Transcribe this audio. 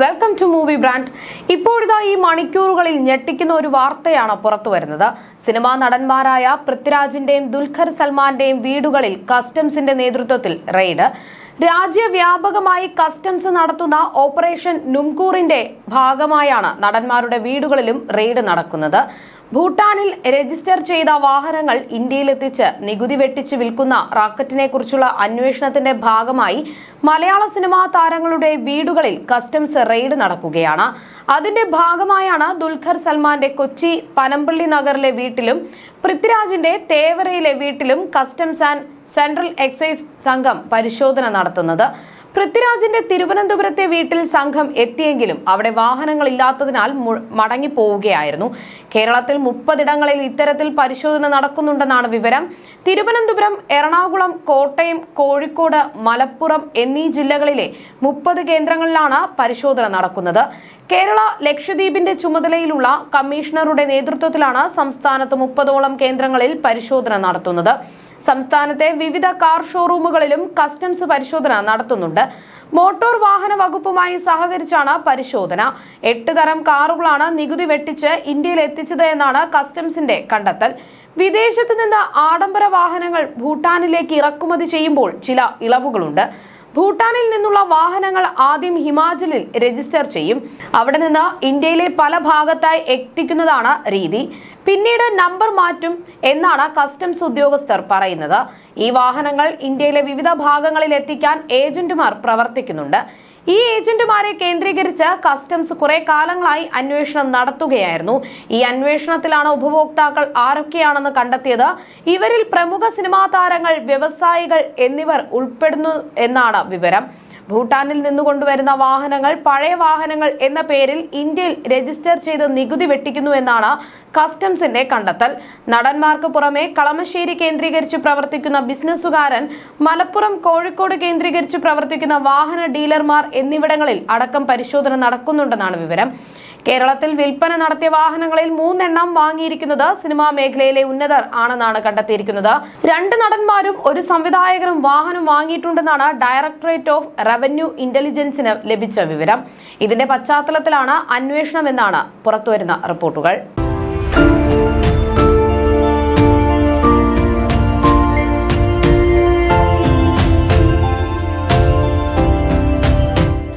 Welcome to movie brand ഇപ്പോഴിതാ ഈ മണിക്കൂറുകളിൽ ഞെട്ടിക്കുന്ന ഒരു വാർത്തയാണ് പുറത്തു വരുന്നത്. സിനിമാ നടന്മാരായ പൃഥ്വിരാജിന്റെയും ദുൽഖർ സൽമാന്റെയും വീടുകളിൽ കസ്റ്റംസിന്റെ നേതൃത്വത്തിൽ റെയ്ഡ്. രാജ്യവ്യാപകമായി കസ്റ്റംസ് നടത്തുന്ന ഓപ്പറേഷൻ നുംകൂറിന്റെ ഭാഗമായാണ് നടന്മാരുടെ വീടുകളിലും റെയ്ഡ് നടക്കുന്നത്. ഭൂട്ടാനിൽ രജിസ്റ്റർ ചെയ്ത വാഹനങ്ങൾ ഇന്ത്യയിലെത്തിച്ച് നികുതി വെട്ടിച്ച് വിൽക്കുന്ന റാക്കറ്റിനെ കുറിച്ചുള്ള അന്വേഷണത്തിന്റെ ഭാഗമായി മലയാള സിനിമാ താരങ്ങളുടെ വീടുകളിൽ കസ്റ്റംസ് റെയ്ഡ് നടക്കുകയാണ്. അതിന്റെ ഭാഗമായാണ് ദുൽഖർ സൽമാന്റെ കൊച്ചി പനമ്പള്ളി നഗറിലെ വീട്ടിലും പൃഥ്വിരാജിന്റെ തേവരയിലെ വീട്ടിലും കസ്റ്റംസ് ആൻഡ് സെൻട്രൽ എക്സൈസ് സംഘം പരിശോധന നടത്തുന്നത്. പൃഥ്വിരാജിന്റെ തിരുവനന്തപുരത്തെ വീട്ടിൽ സംഘം എത്തിയെങ്കിലും അവിടെ വാഹനങ്ങൾ ഇല്ലാത്തതിനാൽ മടങ്ങി മടങ്ങിപ്പോവുകയായിരുന്നു. കേരളത്തിൽ മുപ്പതിടങ്ങളിൽ ഇത്തരത്തിൽ പരിശോധന നടക്കുന്നുണ്ടെന്നാണ് വിവരം. തിരുവനന്തപുരം എറണാകുളം കോട്ടയം കോഴിക്കോട് മലപ്പുറം എന്നീ ജില്ലകളിലെ മുപ്പത് കേന്ദ്രങ്ങളിലാണ് പരിശോധന നടക്കുന്നത്. കേരള ലക്ഷദ്വീപിന്റെ ചുമതലയിലുള്ള കമ്മീഷണറുടെ നേതൃത്വത്തിലാണ് സംസ്ഥാനത്ത് മുപ്പതോളം കേന്ദ്രങ്ങളിൽ പരിശോധന നടത്തുന്നത്. സംസ്ഥാനത്തെ വിവിധ കാർ ഷോറൂമുകളിലും കസ്റ്റംസ് പരിശോധന നടത്തുന്നുണ്ട്. മോട്ടോർ വാഹന വകുപ്പുമായി സഹകരിച്ചാണ് പരിശോധന. എട്ട് തരം കാറുകളാണ് നികുതി വെട്ടിച്ച് ഇന്ത്യയിൽ എത്തിച്ചത് എന്നാണ് കസ്റ്റംസിന്റെ കണ്ടെത്തൽ. വിദേശത്ത് നിന്ന് ആഡംബര വാഹനങ്ങൾ ഭൂട്ടാനിലേക്ക് ഇറക്കുമതി ചെയ്യുമ്പോൾ ചില ഇളവുകളുണ്ട്. ഭൂട്ടാനിൽ നിന്നുള്ള വാഹനങ്ങൾ ആദ്യം ഹിമാചലിൽ രജിസ്റ്റർ ചെയ്യും. അവിടെ നിന്ന് ഇന്ത്യയിലെ പല ഭാഗത്തായി എത്തിക്കുന്നതാണ് രീതി. പിന്നീട് നമ്പർ മാറ്റും എന്നാണ് കസ്റ്റംസ് ഉദ്യോഗസ്ഥർ പറയുന്നത്. ഈ വാഹനങ്ങൾ ഇന്ത്യയിലെ വിവിധ ഭാഗങ്ങളിൽ എത്തിക്കാൻ ഏജന്റുമാർ പ്രവർത്തിക്കുന്നുണ്ട്. ഈ ഏജന്റുമാരെ കേന്ദ്രീകരിച്ച് കസ്റ്റംസ് കുറെ കാലങ്ങളായി അന്വേഷണം നടത്തുകയായിരുന്നു. ഈ അന്വേഷണത്തിലാണ് ഉപഭോക്താക്കൾ ആരൊക്കെയാണെന്ന് കണ്ടെത്തിയത്. ഇവരിൽ പ്രമുഖ സിനിമാ താരങ്ങൾ വ്യവസായികൾ എന്നിവർ ഉൾപ്പെടുന്നു എന്നാണ് വിവരം. ഭൂട്ടാനിൽ നിന്ന് കൊണ്ടുവരുന്ന വാഹനങ്ങൾ പഴയ വാഹനങ്ങൾ എന്ന പേരിൽ ഇന്ത്യയിൽ രജിസ്റ്റർ ചെയ്ത് നികുതി വെട്ടിക്കുന്നു എന്നാണ് കസ്റ്റംസിന്റെ കണ്ടെത്തൽ. നടന്മാർക്ക് പുറമെ കളമശ്ശേരി കേന്ദ്രീകരിച്ച് പ്രവർത്തിക്കുന്ന ബിസിനസ്സുകാരൻ മലപ്പുറം കോഴിക്കോട് കേന്ദ്രീകരിച്ച് പ്രവർത്തിക്കുന്ന വാഹന ഡീലർമാർ എന്നിവിടങ്ങളിൽ അടക്കം പരിശോധന നടക്കുന്നുണ്ടെന്നാണ് വിവരം. കേരളത്തിൽ വിൽപ്പന നടത്തിയ വാഹനങ്ങളിൽ മൂന്നെണ്ണം വാങ്ങിയിരിക്കുന്നത് സിനിമാ മേഖലയിലെ ഉന്നതർ ആണെന്നാണ് കണ്ടെത്തിയിരിക്കുന്നത്. രണ്ട് നടന്മാരും ഒരു സംവിധായകനും വാഹനം വാങ്ങിയിട്ടുണ്ടെന്നാണ് ഡയറക്ടറേറ്റ് ഓഫ് റവന്യൂ ഇന്റലിജൻസിന് ലഭിച്ച വിവരം. ഇതിന്റെ പശ്ചാത്തലത്തിലാണ് അന്വേഷണം എന്നാണ് പുറത്തുവരുന്ന റിപ്പോർട്ടുകൾ.